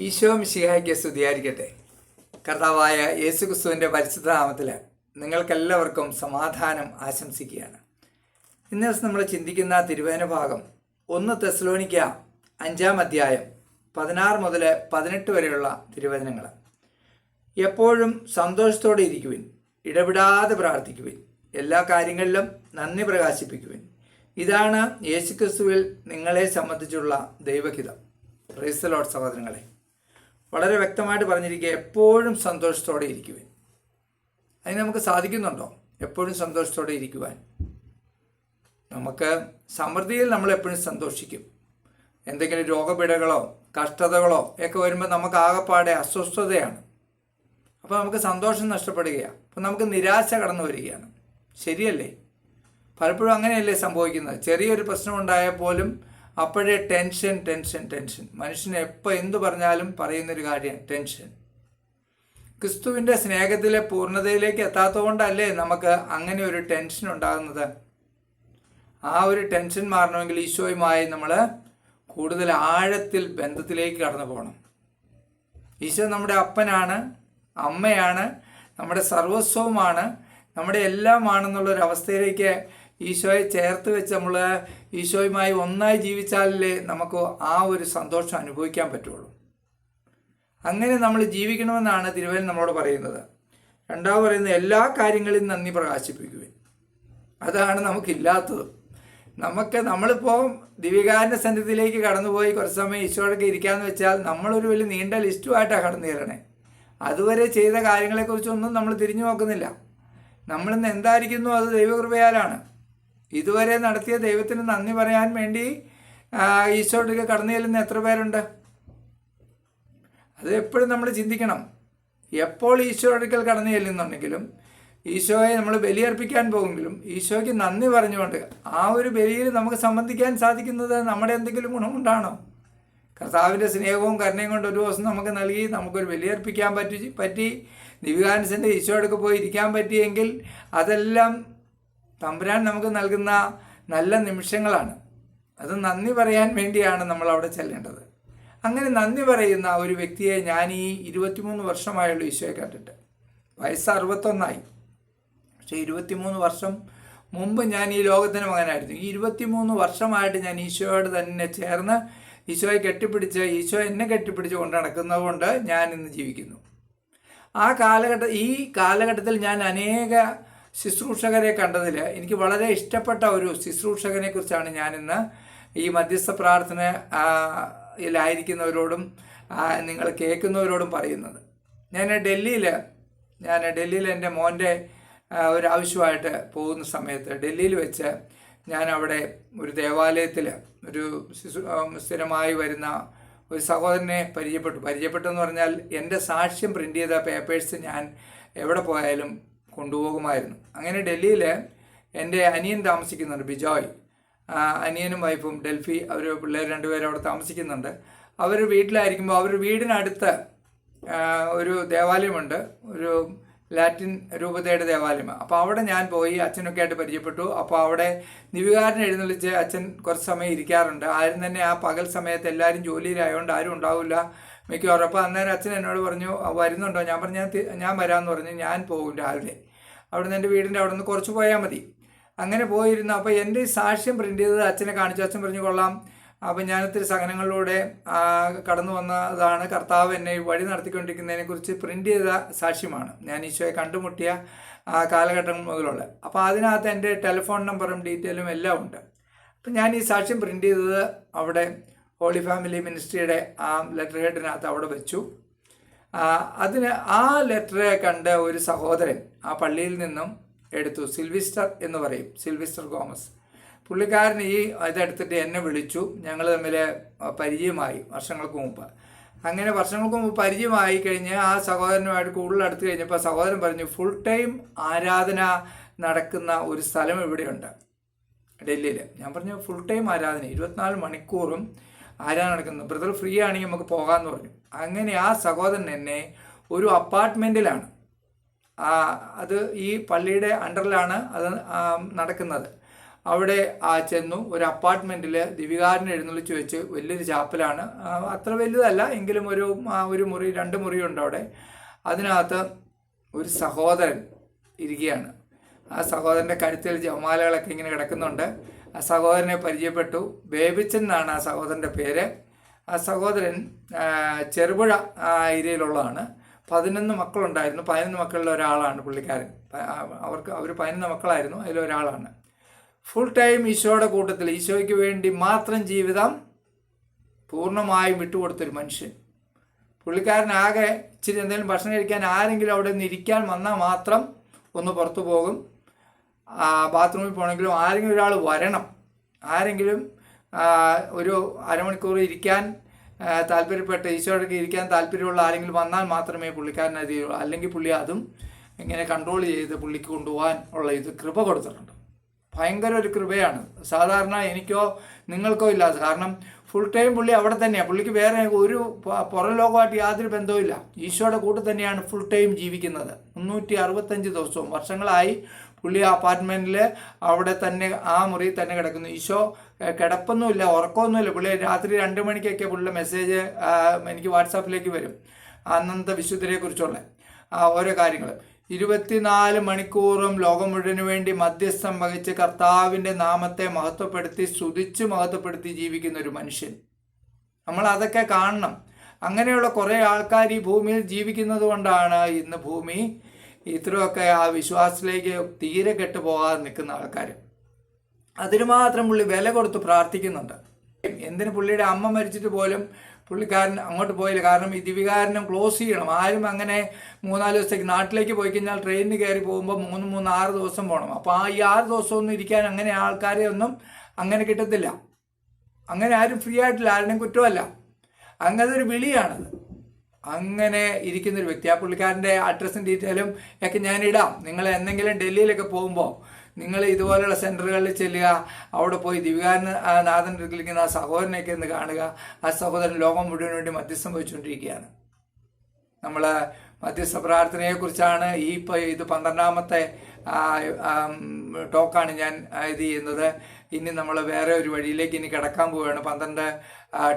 ഈശോ മിശിഹായ്ക്ക് സ്തുതിയായിരിക്കട്ടെ. കർത്താവായ യേശു ക്രിസ്തുവിന്റെ പരിശുദ്ധനാമത്തിൽ നിങ്ങൾക്കെല്ലാവർക്കും സമാധാനം ആശംസിക്കുകയാണ്. ഇന്ന ദിവസം നമ്മൾ ചിന്തിക്കുന്ന തിരുവേന ഭാഗം ഒന്ന് തെസ്ലോണിക്ക അഞ്ചാം അധ്യായം പതിനാറ് മുതൽ പതിനെട്ട് വരെയുള്ള തിരുവചനങ്ങൾ. എപ്പോഴും സന്തോഷത്തോടെ ഇരിക്കുവിൻ ഇടപെടാതെ പ്രാർത്ഥിക്കുവിൻ എല്ലാ കാര്യങ്ങളിലും നന്ദി പ്രകാശിപ്പിക്കുവിൻ. ഇതാണ് യേശുക്രിസ്തുവിൽ നിങ്ങളെ സംബന്ധിച്ചുള്ള ദൈവഹിതം. റീസലോട്ട് സഹോദരങ്ങളെ. വളരെ വ്യക്തമായിട്ട് പറഞ്ഞിരിക്കുക എപ്പോഴും സന്തോഷത്തോടെ ഇരിക്കുവാൻ. അതിന് നമുക്ക് സാധിക്കുന്നുണ്ടോ? എപ്പോഴും സന്തോഷത്തോടെ ഇരിക്കുവാൻ? നമുക്ക് സമൃദ്ധിയിൽ നമ്മൾ എപ്പോഴും സന്തോഷിക്കും. എന്തെങ്കിലും രോഗപീഠകളോ കഷ്ടതകളോ ഒക്കെ വരുമ്പോൾ നമുക്ക് ആകെപ്പാടെ അസ്വസ്ഥതയാണ്. അപ്പോൾ നമുക്ക് സന്തോഷം നഷ്ടപ്പെടുകയാണ്. അപ്പോൾ നമുക്ക് നിരാശ കടന്നു വരികയാണ്. ശരിയല്ലേ? പലപ്പോഴും അങ്ങനെയല്ലേ സംഭവിക്കുന്നത്? ചെറിയൊരു പ്രശ്നമുണ്ടായാൽ പോലും അപ്പോഴേ ടെൻഷൻ ടെൻഷൻ ടെൻഷൻ. മനുഷ്യനെ എപ്പോൾ എന്തു പറഞ്ഞാലും പറയുന്നൊരു കാര്യം ടെൻഷൻ. ക്രിസ്തുവിന്റെ സ്നേഹത്തിലെ പൂർണതയിലേക്ക് എത്താത്തതുകൊണ്ടല്ലേ നമുക്ക് അങ്ങനെ ഒരു ടെൻഷൻ ഉണ്ടാകുന്നത്? ആ ഒരു ടെൻഷൻ മാറണമെങ്കിൽ ഈശോയുമായി നമ്മൾ കൂടുതൽ ആഴത്തിൽ ബന്ധത്തിലേക്ക് കടന്നു പോകണം. ഈശോ നമ്മുടെ അപ്പനാണ് അമ്മയാണ് നമ്മുടെ സർവസ്വവുമാണ് നമ്മുടെ എല്ലാമാണെന്നുള്ളൊരവസ്ഥയിലേക്ക് ഈശോയെ ചേർത്ത് വെച്ച് നമ്മൾ ഈശോയുമായി ഒന്നായി ജീവിച്ചാലല്ലേ നമുക്ക് ആ ഒരു സന്തോഷം അനുഭവിക്കാൻ പറ്റുള്ളൂ. അങ്ങനെ നമ്മൾ ജീവിക്കണമെന്നാണ് തിരുവനന്തപുരം നമ്മളോട് പറയുന്നത്. രണ്ടാമത് പറയുന്നത് എല്ലാ കാര്യങ്ങളിലും നന്ദി പ്രകാശിപ്പിക്കുക അതാണ് നമുക്കില്ലാത്തത്. നമുക്ക് നമ്മളിപ്പോൾ ദിവികാരന്റെ സന്നിധിയിലേക്ക് കടന്നുപോയി കുറച്ച് സമയം ഈശോടൊക്കെ ഇരിക്കാമെന്ന് വെച്ചാൽ നമ്മളൊരു വലിയ നീണ്ട ലിസ്റ്റുമായിട്ടാണ് കടന്നു കയറണേ അതുവരെ ചെയ്ത കാര്യങ്ങളെക്കുറിച്ചൊന്നും നമ്മൾ തിരിഞ്ഞു നോക്കുന്നില്ല. നമ്മളിന്ന് എന്തായിരിക്കുന്നു അത് ദൈവകൃപയാലാണ്. ഇതുവരെ നടത്തിയ ദൈവത്തിന് നന്ദി പറയാൻ വേണ്ടി ഈശോയിലേക്ക് കടന്നു ചെല്ലുന്ന എത്ര പേരുണ്ട്? അത് എപ്പോഴും നമ്മൾ ചിന്തിക്കണം. എപ്പോൾ ഈശോ അടുക്കൽ കടന്നു ചെല്ലുന്നുണ്ടെങ്കിലും ഈശോയെ നമ്മൾ ബലിയർപ്പിക്കാൻ പോകുമെങ്കിലും ഈശോയ്ക്ക് നന്ദി പറഞ്ഞുകൊണ്ട് ആ ഒരു ബലിയിൽ നമുക്ക് സംബന്ധിക്കാൻ സാധിക്കുന്നത് നമ്മുടെ എന്തെങ്കിലും ഗുണമുണ്ടാണോ? കർത്താവിന്റെ സ്നേഹവും കരുണയും കൊണ്ട് ഒരു ദിവസം നമുക്ക് നൽകി നമുക്കൊരു ബലിയർപ്പിക്കാൻ പറ്റി പറ്റി ദിവികാനസിന്റെ ഈശോ അടുക്ക് പോയി ഇരിക്കാൻ പറ്റിയെങ്കിൽ അതെല്ലാം തമ്പുരാൻ നമുക്ക് നൽകുന്ന നല്ല നിമിഷങ്ങളാണ്. അത് നന്ദി പറയാൻ വേണ്ടിയാണ് നമ്മൾ അവിടെ ചെല്ലേണ്ടത്. അങ്ങനെ നന്ദി പറയുന്ന ഒരു വ്യക്തിയെ ഞാൻ ഈ ഇരുപത്തിമൂന്ന് വർഷമായുള്ള ഈശോയെ കണ്ടിട്ട്. വയസ്സ് അറുപത്തൊന്നായി പക്ഷേ ഇരുപത്തിമൂന്ന് വർഷം മുമ്പ് ഞാൻ ഈ ലോകത്തിന് മകനായിരുന്നു. ഈ ഇരുപത്തിമൂന്ന് വർഷമായിട്ട് ഞാൻ ഈശോയോട് തന്നെ ചേർന്ന് ഈശോയെ കെട്ടിപ്പിടിച്ച് ഈശോ എന്നെ കെട്ടിപ്പിടിച്ച് കൊണ്ട് നടക്കുന്നതുകൊണ്ട് ഞാൻ ഇന്ന് ജീവിക്കുന്നു. ആ കാലഘട്ട ഈ കാലഘട്ടത്തിൽ ഞാൻ അനേക ശുശ്രൂഷകരെ കണ്ടതിൽ എനിക്ക് വളരെ ഇഷ്ടപ്പെട്ട ഒരു ശുശ്രൂഷകനെ കുറിച്ചാണ് ഞാനിന്ന് ഈ മധ്യസ്ഥ പ്രാർത്ഥന യിലായിരിക്കുന്നവരോടും നിങ്ങൾ കേൾക്കുന്നവരോടും പറയുന്നത്. ഞാൻ ഡൽഹിയിൽ ഞാൻ ഡൽഹിയിൽ എന്റെ മോന്റെ ഒരു ആവശ്യമായിട്ട് പോകുന്ന സമയത്ത് ഡൽഹിയിൽ വെച്ച് ഞാൻ അവിടെ ഒരു ദേവാലയത്തിൽ ഒരു സ്ഥിരമായി വരുന്ന ഒരു സഹോദരനെ പരിചയപ്പെട്ടു. പരിചയപ്പെട്ടെന്ന് പറഞ്ഞാൽ എന്റെ സാക്ഷ്യം പ്രിന്റ് ചെയ്ത പേപ്പേഴ്സ് ഞാൻ എവിടെ പോയാലും കൊണ്ടുപോകുമായിരുന്നു. അങ്ങനെ ഡൽഹിയിൽ എന്റെ അനിയൻ താമസിക്കുന്നുണ്ട് ബിജോയ്. അനിയനും വൈഫും ഡൽഹി അവർ പിള്ളേർ രണ്ടുപേരും അവിടെ താമസിക്കുന്നുണ്ട്. അവർ വീട്ടിലായിരിക്കുമ്പോൾ അവർ വീടിനടുത്ത് ഒരു ദേവാലയമുണ്ട്. ഒരു ലാറ്റിൻ രൂപതയുടെ ദേവാലയം അപ്പോൾ അവിടെ ഞാൻ പോയി അച്ഛനൊക്കെ ആയിട്ട് പരിചയപ്പെട്ടു. അപ്പോൾ അവിടെ നിവികാരൻ എഴുന്നള്ളിച്ച് അച്ഛൻ കുറച്ച് സമയം ഇരിക്കാറുണ്ട്. ആരും തന്നെ ആ പകൽ സമയത്ത് എല്ലാവരും ജോലിയിലായതുകൊണ്ട് ആരും ഉണ്ടാവില്ല മിക്കവാറും അപ്പോൾ അന്നേരം അച്ഛൻ എന്നോട് പറഞ്ഞു വരുന്നുണ്ടോ? ഞാൻ പറഞ്ഞു ഞാൻ ഞാൻ വരാമെന്ന് പറഞ്ഞു ഞാൻ പോകും രാവിലെ. അവിടുന്ന് എന്റെ വീടിന്റെ അവിടെ നിന്ന് കുറച്ച് പോയാൽ മതി. അങ്ങനെ പോയിരുന്നു. അപ്പോൾ എന്റെ സാക്ഷ്യം പ്രിന്റ് ചെയ്തത് അച്ഛനെ കാണിച്ചു. അച്ഛൻ പറഞ്ഞു കൊള്ളാം. അപ്പം ഞാനിത്തിരി സഹനങ്ങളിലൂടെ കടന്നു വന്നതാണ്. കർത്താവ് എന്നെ വഴി നടത്തിക്കൊണ്ടിരിക്കുന്നതിനെ കുറിച്ച് പ്രിന്റ് ചെയ്ത സാക്ഷ്യമാണ്. ഞാൻ ഈശോയെ കണ്ടുമുട്ടിയ ആ കാലഘട്ടം മുതലുള്ള. അപ്പോൾ അതിനകത്ത് എന്റെ ടെലിഫോൺ നമ്പറും ഡീറ്റെയിലും എല്ലാം ഉണ്ട്. അപ്പം ഞാൻ ഈ സാക്ഷ്യം പ്രിന്റ് ചെയ്തത് അവിടെ ഹോളി ഫാമിലി മിനിസ്ട്രിയുടെ ആ ലെറ്റർ ഹെഡിനകത്ത് അവിടെ വെച്ചു. അതിന് ആ ലെറ്റർ കണ്ട് ഒരു സഹോദരൻ ആ പള്ളിയിൽ നിന്നും എടുത്തു. സിൽവിസ്റ്റർ എന്ന് പറയും. സിൽവിസ്റ്റർ ഗോമസ് പുള്ളിക്കാരൻ ഈ ഇതെടുത്തിട്ട് എന്നെ വിളിച്ചു. ഞങ്ങൾ തമ്മിൽ പരിചയമായി വർഷങ്ങൾക്ക് മുമ്പ്. അങ്ങനെ വർഷങ്ങൾക്ക് മുമ്പ് പരിചയമായി കഴിഞ്ഞ് ആ സഹോദരനുമായിട്ട് കൂടുതൽ അടുത്ത് കഴിഞ്ഞപ്പോൾ സഹോദരൻ പറഞ്ഞു ഫുൾ ടൈം ആരാധന നടക്കുന്ന ഒരു സ്ഥലം ഇവിടെയുണ്ട്. ഡൽഹിയിൽ. ഞാൻ പറഞ്ഞു ഫുൾ ടൈം ആരാധന. ഇരുപത്തിനാല് മണിക്കൂറും ആരാധന നടക്കുന്നത്? ബ്രദർ ഫ്രീ ആണെങ്കിൽ നമുക്ക് പോകാമെന്ന് പറഞ്ഞു. അങ്ങനെ ആ സഹോദരൻ എന്നെ ഒരു അപ്പാർട്ട്മെന്റിലാണ് അത് ഈ പള്ളിയുടെ അണ്ടറിലാണ് അത് നടക്കുന്നത്. അവിടെ ആ ചെന്നു. ഒരു അപ്പാർട്ട്മെന്റിൽ ദിവികാരനെ എഴുന്നള്ളിച്ച് വെച്ച് വലിയൊരു ചാപ്പലാണ്. അത്ര വലുതല്ല എങ്കിലും ഒരു ഒരു മുറി രണ്ട് മുറിയുണ്ട് അവിടെ. അതിനകത്ത് ഒരു സഹോദരൻ ഇരിക്കുകയാണ്. ആ സഹോദരന്റെ കഴുത്തിൽ ജമാലകളൊക്കെ ഇങ്ങനെ കിടക്കുന്നുണ്ട്. ആ സഹോദരനെ പരിചയപ്പെട്ടു. ബേബിച്ചൻ എന്നാണ് ആ സഹോദരന്റെ പേര്. ആ സഹോദരൻ ചെറുപുഴ ഏരിയയിലുള്ളതാണ്. പതിനൊന്ന് മക്കളുണ്ടായിരുന്നു. പതിനൊന്ന് മക്കളിൽ ഒരാളാണ് പുള്ളിക്കാരൻ. അവർക്ക് അവർ പതിനൊന്ന് മക്കളായിരുന്നു. അതിലൊരാളാണ് ഫുൾ ടൈം ഈശോയുടെ കൂട്ടത്തിൽ ഈശോയ്ക്ക് വേണ്ടി മാത്രം ജീവിതം പൂർണമായും വിട്ടുകൊടുത്തൊരു മനുഷ്യൻ. പുള്ളിക്കാരനാകെ ഇച്ചിരി എന്തെങ്കിലും ഭക്ഷണം കഴിക്കാൻ ആരെങ്കിലും അവിടെ നിന്ന് ഇരിക്കാൻ വന്നാൽ മാത്രം ഒന്ന് പുറത്തു പോകും. ബാത്റൂമിൽ പോകണമെങ്കിലും ആരെങ്കിലും ഒരാൾ വരണം. ആരെങ്കിലും ഒരു അരമണിക്കൂർ ഇരിക്കാൻ താല്പര്യപ്പെട്ട് ഈശോയ്ക്ക് ഇരിക്കാൻ താല്പര്യമുള്ള ആരെങ്കിലും വന്നാൽ മാത്രമേ പുള്ളിക്കാരൻ അല്ലെങ്കിൽ പുള്ളി അതും ഇങ്ങനെ കൺട്രോൾ ചെയ്ത് പുള്ളിക്ക് കൊണ്ടുപോകാൻ ഉള്ള ഇത് കൃപ കൊടുത്തിട്ടുണ്ട്. ഭയങ്കര ഒരു കൃപയാണ്. സാധാരണ എനിക്കോ നിങ്ങൾക്കോ ഇല്ലാത്ത കാരണം ഫുൾ ടൈം പുള്ളി അവിടെ തന്നെയാണ് പുള്ളിക്ക് വേറെ ഒരു പുറം ലോകമായിട്ട് യാതൊരു ബന്ധവുമില്ല. ഈശോയുടെ കൂടെ തന്നെയാണ് ഫുൾ ടൈം ജീവിക്കുന്നത്. മുന്നൂറ്റി അറുപത്തഞ്ച് ദിവസവും വർഷങ്ങളായി പുള്ളി ആ അപ്പാർട്ട്മെന്റിൽ അവിടെ തന്നെ ആ മുറി തന്നെ കിടക്കുന്നു. ഈശോ കിടപ്പൊന്നുമില്ല ഉറക്കമൊന്നുമില്ല. പുള്ളി രാത്രി രണ്ട് മണിക്കൊക്കെ പുള്ളിയുടെ മെസ്സേജ് എനിക്ക് വാട്സാപ്പിലേക്ക് വരും. അന്നത്തെ വിശുദ്ധരെ കുറിച്ചുള്ള ഓരോ കാര്യങ്ങൾ ഇരുപത്തിനാല് മണിക്കൂറും ലോകം മുഴുവനു വേണ്ടി മധ്യസ്ഥം വഹിച്ച് കർത്താവിന്റെ നാമത്തെ മഹത്വപ്പെടുത്തി സ്തുതിച്ച് മഹത്വപ്പെടുത്തി ജീവിക്കുന്ന ഒരു മനുഷ്യൻ. നമ്മൾ അതൊക്കെ കാണണം. അങ്ങനെയുള്ള കുറേ ആൾക്കാർ ഈ ഭൂമിയിൽ ജീവിക്കുന്നത് കൊണ്ടാണ് ഇന്ന് ഭൂമി ഇത്രയൊക്കെ ആ വിശ്വാസത്തിലേക്ക് തീരെ കെട്ടു പോകാതെ നിൽക്കുന്ന ആൾക്കാർ അതിന് മാത്രം പുള്ളി വില കൊടുത്ത് പ്രാർത്ഥിക്കുന്നുണ്ട്. എന്തിന് പുള്ളിയുടെ അമ്മ മരിച്ചിട്ട് പോലും പുള്ളിക്കാരൻ അങ്ങോട്ട് പോയില്ല. കാരണം ഈ ദിവികാരനും ക്ലോസ് ചെയ്യണം. ആരും അങ്ങനെ മൂന്നാൽ ദിവസത്തേക്ക് നാട്ടിലേക്ക് പോയി കഴിഞ്ഞാൽ ട്രെയിനിന് കയറി പോകുമ്പോൾ മൂന്ന് മൂന്ന് ആറ് ദിവസം പോകണം. അപ്പോൾ ആ ഈ ആറ് ദിവസമൊന്നും ഇരിക്കാൻ അങ്ങനെ ആൾക്കാരെ ഒന്നും അങ്ങനെ കിട്ടത്തില്ല. അങ്ങനെ ആരും ഫ്രീ ആയിട്ടില്ല. ആരുടെയും കുറ്റമല്ല. അങ്ങനെ ഒരു വിളിയാണത്. അങ്ങനെ ഇരിക്കുന്ന ഒരു വ്യക്തി. ആ പുള്ളിക്കാരന്റെ അഡ്രസ്സും ഡീറ്റെയിലും ഒക്കെ ഞാൻ ഇടാം നിങ്ങൾ എന്തെങ്കിലും ഡൽഹിയിലൊക്കെ പോകുമ്പോൾ നിങ്ങൾ ഇതുപോലെയുള്ള സെന്ററുകളിൽ ചെല്ലുക. അവിടെ പോയി ദിവികാരൻ ആ ഇരിക്കുന്ന ആ സഹോദരനെയൊക്കെ ഒന്ന് കാണുക. ആ സഹോദരൻ ലോകം മുഴുവൻ വേണ്ടി മധ്യസ്ഥം വഹിച്ചുകൊണ്ടിരിക്കുകയാണ്. നമ്മൾ മധ്യസ്ഥ പ്രാർത്ഥനയെക്കുറിച്ചാണ് ഈ ഇപ്പോൾ ഇത് പന്ത്രണ്ടാമത്തെ ടോക്കാണ് ഞാൻ ഇത് ചെയ്യുന്നത്. ഇനി നമ്മൾ വേറെ ഒരു വഴിയിലേക്ക് ഇനി കിടക്കാൻ പോവുകയാണ്. പന്ത്രണ്ട്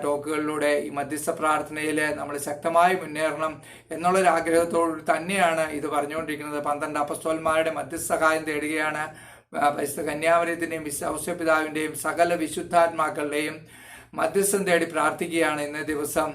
ടോക്കുകളിലൂടെ ഈ മധ്യസ്ഥ പ്രാർത്ഥനയിൽ നമ്മൾ ശക്തമായി മുന്നേറണം എന്നുള്ളൊരു ആഗ്രഹത്തോട് തന്നെയാണ് ഇത് പറഞ്ഞുകൊണ്ടിരിക്കുന്നത്. പന്ത്രണ്ട് അപ്പസ്തോന്മാരുടെ മധ്യസ്ഥ സഹായം തേടുകയാണ്. പരിശുദ്ധ കന്യാമരത്തിന്റെയും വിശ്വപിതാവിന്റെയും സകല വിശുദ്ധാത്മാക്കളുടെയും മധ്യസ്ഥം തേടി പ്രാർത്ഥിക്കുകയാണ് ഇന്ന ദിവസം.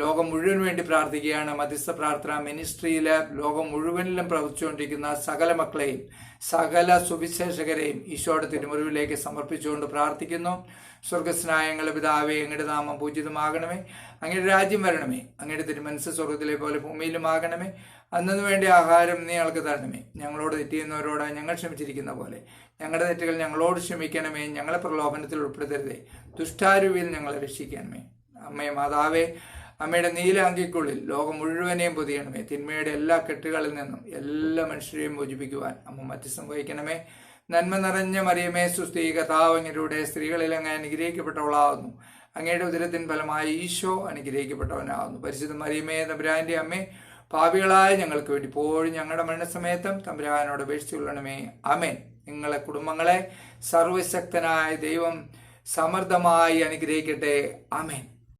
ലോകം മുഴുവൻ വേണ്ടി പ്രാർത്ഥിക്കുകയാണ്. മധ്യസ്ഥ പ്രാർത്ഥന മിനിസ്ട്രിയിൽ ലോകം മുഴുവനിലും പ്രവർത്തിച്ചുകൊണ്ടിരിക്കുന്ന സകല മക്കളെയും സകല സുവിശേഷകരെയും ഈശോയുടെ തിരുമുറിവിലേക്ക് സമർപ്പിച്ചുകൊണ്ട് പ്രാർത്ഥിക്കുന്നു. സ്വർഗസ്നായങ്ങൾ പിതാവേ അങ്ങയുടെ നാമം പൂജിതമാകണമേ. അങ്ങയുടെ രാജ്യം വരണമേ. അങ്ങയുടെ തിരുമനസ് സ്വർഗത്തിലെ പോലെ ഭൂമിയിലുമാകണമേ. അന്നു വേണ്ടി ആഹാരം നീ ഞങ്ങൾക്ക് തരണമേ. ഞങ്ങളോട് തെറ്റിയുന്നവരോട് ഞങ്ങൾ ക്ഷമിച്ചിരിക്കുന്ന പോലെ. ഞങ്ങളുടെ തെറ്റുകൾ ഞങ്ങളോട് ക്ഷമിക്കണമേ. ഞങ്ങളെ പ്രലോഭനത്തിൽ ഉൾപ്പെടുത്തരുതേ. ദുഷ്ടാരൂപിയിൽ ഞങ്ങളെ രക്ഷിക്കണമേ. അമ്മേ മാതാവേ അമ്മയുടെ നീലാങ്കിക്കുള്ളിൽ ലോകം മുഴുവനെയും പൊതിയണമേ. തിന്മയുടെ എല്ലാ കെട്ടുകളിൽ നിന്നും എല്ലാ മനുഷ്യരെയും മോചിപ്പിക്കുവാൻ അമ്മ മധ്യസ്ഥം വഹിക്കണമേ നന്മ നിറഞ്ഞ മറിയമേ സുസ്ഥീ കഥാവങ്ങരുടെ സ്ത്രീകളിൽ അങ്ങ് അനുഗ്രഹിക്കപ്പെട്ടവളാകുന്നു അങ്ങയുടെ ഉദരത്തിൻ ഫലമായി ഈശോ അനുഗ്രഹിക്കപ്പെട്ടവനാകുന്നു പരിശുദ്ധ മറിയമേ തമ്പുരാന്റെ അമ്മേ പാപികളായ ഞങ്ങൾക്ക് വേണ്ടി ഇപ്പോഴും ഞങ്ങളുടെ മരണസമയത്തും തമ്പുരാനോട് അപേക്ഷിച്ചുകൊള്ളണമേ. അമേൻ നിങ്ങളെ കുടുംബങ്ങളെ സർവശക്തനായ ദൈവം സമൃദ്ധമായി അനുഗ്രഹിക്കട്ടെ. അമേൻ